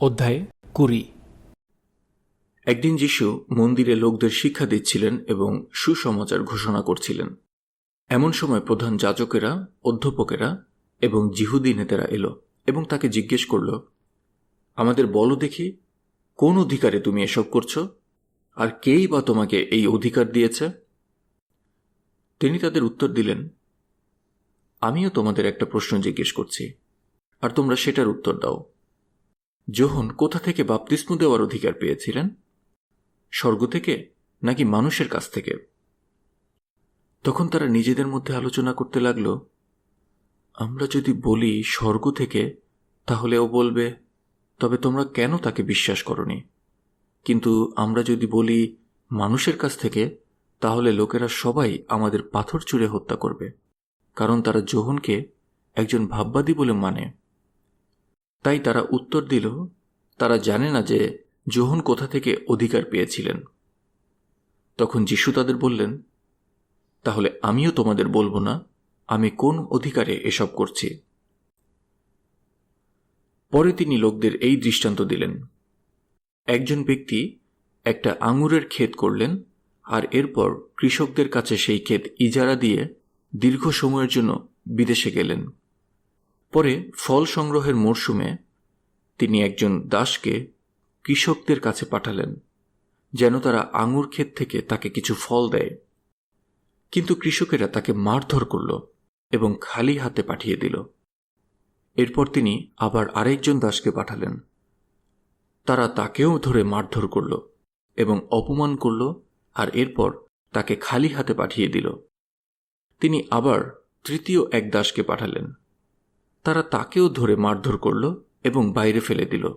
অধ্যায় কুড়ি। একদিন যিশু মন্দিরে লোকদের শিক্ষা দিচ্ছিলেন এবং সুসমাচার ঘোষণা করছিলেন। এমন সময় প্রধান যাজকেরা, অধ্যাপকেরা এবং জিহুদি নেতারা এলো এবং তাকে জিজ্ঞেস করল, আমাদের বলো দেখি, কোন অধিকারে তুমি এসব করছ? আর কেই বা তোমাকে এই অধিকার দিয়েছে? তিনি তাদের উত্তর দিলেন, আমিও তোমাদের একটা প্রশ্ন জিজ্ঞেস করছি, আর তোমরা সেটার উত্তর দাও। যোহন কোথা থেকে বাপতিস্ম দেওয়ার অধিকার পেয়েছিলেন? স্বর্গ থেকে নাকি মানুষের কাছ থেকে? তখন তারা নিজেদের মধ্যে আলোচনা করতে লাগল, আমরা যদি বলি স্বর্গ থেকে, তাহলে ও বলবে, তবে তোমরা কেন তাকে বিশ্বাস করনি? কিন্তু আমরা যদি বলি মানুষের কাছ থেকে, তাহলে লোকেরা সবাই আমাদের পাথর চুড়ে হত্যা করবে, কারণ তারা যোহনকে একজন ভাববাদী বলে মানে। তাই তারা উত্তর দিল, তারা জানে না যে যোহন কোথা থেকে অধিকার পেয়েছিলেন। তখন যিশু তাদের বললেন, তাহলে আমিও তোমাদের বলব না, আমি কোন অধিকারে এসব করছি? পরে তিনি লোকদের এই দৃষ্টান্ত দিলেন। একজন ব্যক্তি একটা আঙুরের ক্ষেত করলেন, আর এরপর কৃষকদের কাছে সেই ক্ষেত ইজারা দিয়ে দীর্ঘ সময়ের জন্য বিদেশে গেলেন। পরে ফল সংগ্রহের মরশুমে তিনি একজন দাসকে কৃষকদের কাছে পাঠালেন, যেন তারা আঙুর ক্ষেত থেকে তাকে কিছু ফল দেয়। কিন্তু কৃষকেরা তাকে মারধর করল এবং খালি হাতে পাঠিয়ে দিল। এরপর তিনি আবার আরেকজন দাসকে পাঠালেন। তারা তাকেও ধরে মারধর করল এবং অপমান করল আর এরপর তাকে খালি হাতে পাঠিয়ে দিল। তিনি আবার তৃতীয় এক দাসকে পাঠালেন। তারা তাকেও ধরে মারধর করল এবং বাইরে ফেলে দিল।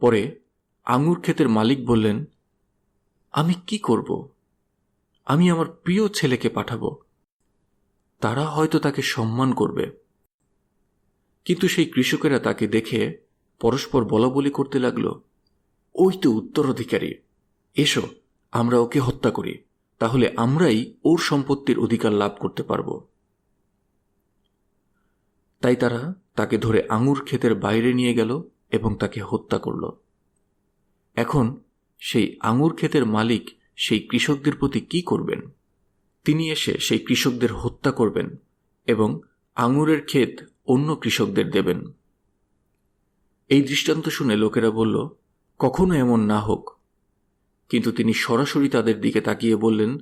পরে আঙুর ক্ষেতের মালিক বললেন, আমি কি করব? আমি আমার প্রিয় ছেলেকে পাঠাবো। তারা হয়তো তাকে সম্মান করবে। কিন্তু সেই কৃষকেরা তাকে দেখে পরস্পর বলাবলি করতে লাগল, ওই তো উত্তরাধিকারী, এসো, আমরা ওকে হত্যা করি, তাহলে আমরাই ওর সম্পত্তির অধিকার লাভ করতে পারব। তাই তারা তাকে ধরে আঙুর ক্ষেতের বাইরে নিয়ে গেল এবং তাকে হত্যা করল। এখন সেই আঙুর ক্ষেতের মালিক সেই কৃষকদের প্রতি কি করবেন? তিনি এসে সেই কৃষকদের হত্যা করবেন এবং আঙুরের ক্ষেত অন্য কৃষকদের দেবেন। এই দৃষ্টান্ত শুনে লোকেরা বলল, কখনো এমন না হোক। কিন্তু তিনি সরাসরি তাদের দিকে তাকিয়ে বললেন,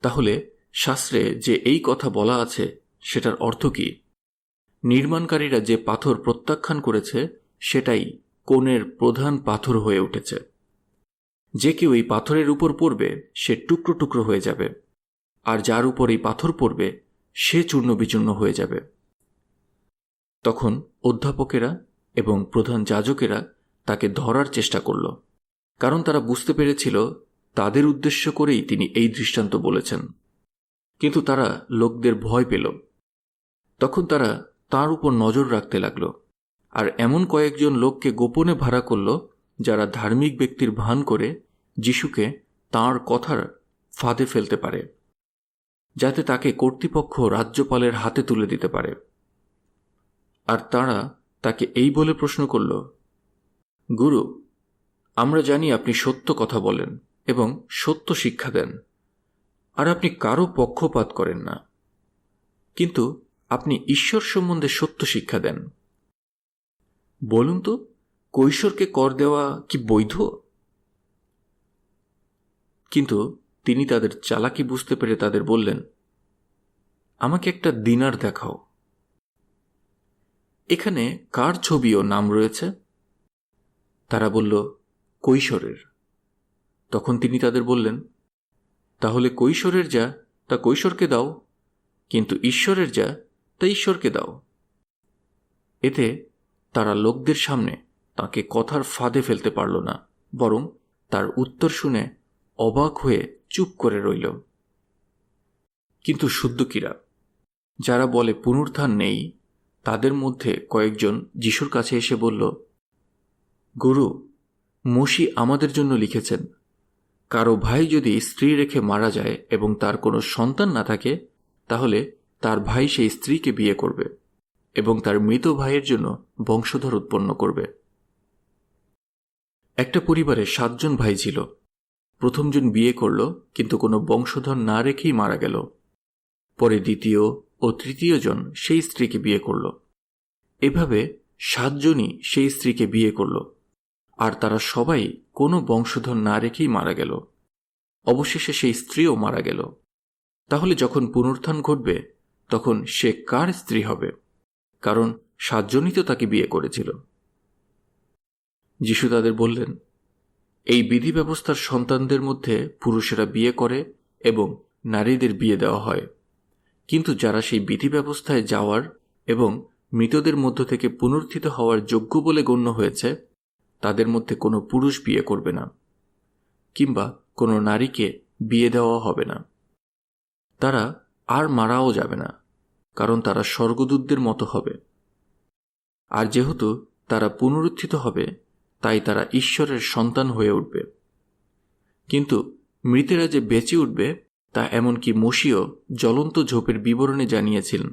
তাহলে শাস্ত্রে যে এই কথা বলা আছে, সেটার অর্থ কি? নির্মাণকারীরা যে পাথর প্রত্যাখ্যান করেছে, সেটাই কোণের প্রধান পাথর হয়ে উঠেছে। যে কেউ এই পাথরের উপর পড়বে, সে টুকরো টুকরো হয়ে যাবে। আর যার উপর এই পাথর পড়বে, সে চূর্ণ বিচূর্ণ হয়ে যাবে। তখন অধ্যাপকেরা এবং প্রধান যাজকেরা তাকে ধরার চেষ্টা করল। কারণ তারা বুঝতে পেরেছিল, তাদের উদ্দেশ্য করেই তিনি এই দৃষ্টান্ত বলেছেন। কিন্তু তারা লোকদের ভয় পেল। তখন তারা তার উপর নজর রাখতে লাগল। আর এমন কয়েকজন লোককে গোপনে ভাড়া করল, যারা ধার্মিক ব্যক্তির ভান করে যিশুকে তাঁর কথার ফাঁদে ফেলতে পারে, যাতে তাকে কর্তৃপক্ষ রাজ্যপালের হাতে তুলে দিতে পারে। আর তারা তাকে এই বলে প্রশ্ন করল, গুরু, আমরা জানি আপনি সত্য কথা বলেন এবং সত্য শিক্ষা দেন, আর আপনি কারও পক্ষপাত করেন না। কিন্তু আপনি ঈশ্বর সম্বন্ধে সত্য শিক্ষা দেন। বলুন তো, কৈশোরকে কর দেওয়া কি বৈধ? কিন্তু তিনি তাদের চালাকি বুঝতে পেরে তাদের বললেন, আমাকে একটা দিনার দেখাও। এখানে কার ছবি ও নাম রয়েছে? তারা বলল, কৈশোরের। তখন তিনি তাদের বললেন, তাহলে কৈশোরের যা, তা কৈশোরকে দাও, কিন্তু ঈশ্বরের যা তা ঈশ্বরকে দাও। এতে তারা লোকদের সামনে তাকে কথার ফাঁদে ফেলতে পারল না, বরং তার উত্তর শুনে অবাক হয়ে চুপ করে রইল। কিন্তু শুদ্ধকিরা যারা বলে পুনরুত্থান নেই, তাদের মধ্যে কয়েকজন যিশুর কাছে এসে বলল, গুরু, মসি আমাদের জন্য লিখেছেন, কারও ভাই যদি স্ত্রী রেখে মারা যায় এবং তার কোনো সন্তান না থাকে, তাহলে তার ভাই সেই স্ত্রীকে বিয়ে করবে এবং তার মৃত ভাইয়ের জন্য বংশধর উৎপন্ন করবে। একটা পরিবারে সাতজন ভাই ছিল। প্রথমজন বিয়ে করল, কিন্তু কোনো বংশধর না রেখেই মারা গেল। পরে দ্বিতীয় ও তৃতীয় জন সেই স্ত্রীকে বিয়ে করল। এভাবে সাতজনই সেই স্ত্রীকে বিয়ে করল। আর তারা সবাই কোনো বংশধর না রেখেই মারা গেল। অবশেষে সেই স্ত্রীও মারা গেল। তাহলে যখন পুনরুত্থান ঘটবে তখন সে কার স্ত্রী হবে? কারণ সাতজনই তো তাকে বিয়ে করেছিল। যিশু তাদের বললেন, এই বিধি ব্যবস্থার সন্তানদের মধ্যে পুরুষেরা বিয়ে করে এবং নারীদের বিয়ে দেওয়া হয়। কিন্তু যারা সেই বিধি ব্যবস্থায় যাওয়ার এবং মৃতদের মধ্য থেকে পুনর্থিত হওয়ার যোগ্য বলে গণ্য হয়েছে, তাদের মধ্যে কোনো পুরুষ বিয়ে করবে না, কিংবা কোনো নারীকে বিয়ে দেওয়া হবে না। তারা আর মারাও যাবে না, কারণ তারা স্বর্গদূতদের মতো হবে। আর যেহেতু তারা পুনরুত্থিত হবে, তাই তারা ঈশ্বরের সন্তান হয়ে উঠবে। কিন্তু মৃতেরা যে বেঁচে উঠবে, তা এমনকি মসিও জ্বলন্ত ঝোপের বিবরণে জানিয়েছিলেন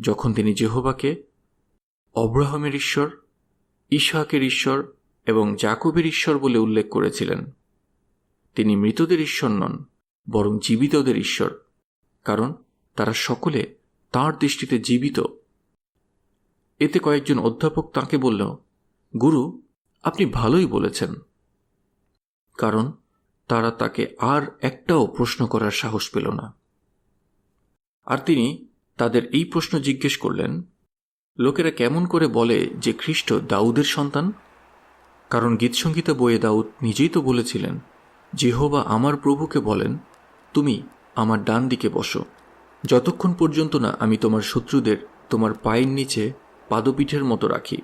যখন তিনি জেহোবাকে, অব্রাহামের ঈশ্বর ইশাকের ঈশ্বর এবং জাকবের ঈশ্বর বলে উল্লেখ করেছিলেন, তিনি মৃতদের ঈশ্বর নন, বরং জীবিতদের ঈশ্বর। কারণ তারা সকলে তাঁর দৃষ্টিতে জীবিত। এতে কয়েকজন অধ্যাপক তাকে বলল, গুরু, আপনি ভালোই বলেছেন। কারণ তারা তাকে আর একটাও প্রশ্ন করার সাহস পেল না। আর তিনি তাদের এই প্রশ্ন জিজ্ঞেস করলেন, লোকেরা কেমন করে বলে যে খ্রিস্ট দাউদের সন্তান? কারণ গীতসংগীতা বইয়ে দাউদ নিজেই তো বলেছিলেন, যেহোবা আমার প্রভুকে বলেন, তুমি আমার ডান দিকে বসো। যতক্ষণ পর্যন্ত না আমি তোমার শত্রুদের তোমার পায়ের নিচে পাদপীঠের মতো রাখি।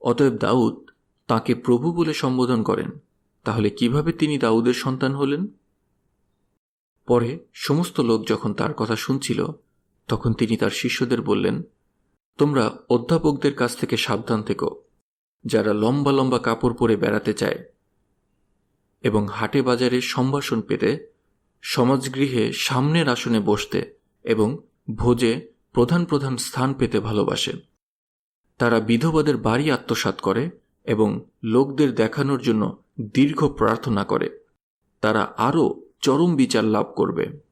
অতএব দাউদ তাকে প্রভু বলে সম্বোধন করেন। তাহলে কীভাবে তিনি দাউদের সন্তান হলেন? পরে সমস্ত লোক যখন তার কথা শুনছিল, তখন তিনি তার শিষ্যদের বললেন, তোমরা অধ্যাপকদের কাছ থেকে সাবধান থেকো, যারা লম্বা লম্বা কাপড় পরে বেড়াতে চায় এবং হাটে বাজারে সম্ভাষণ পেতে সমাজগৃহে সামনের আসনে বসতে এবং ভোজে প্রধান প্রধান স্থান পেতে ভালোবাসে। তারা বিধবাদের বাড়ি আত্মসাত করে এবং লোকদের দেখানোর জন্য দীর্ঘ প্রার্থনা করে। তারা আরও চরম বিচার লাভ করবে।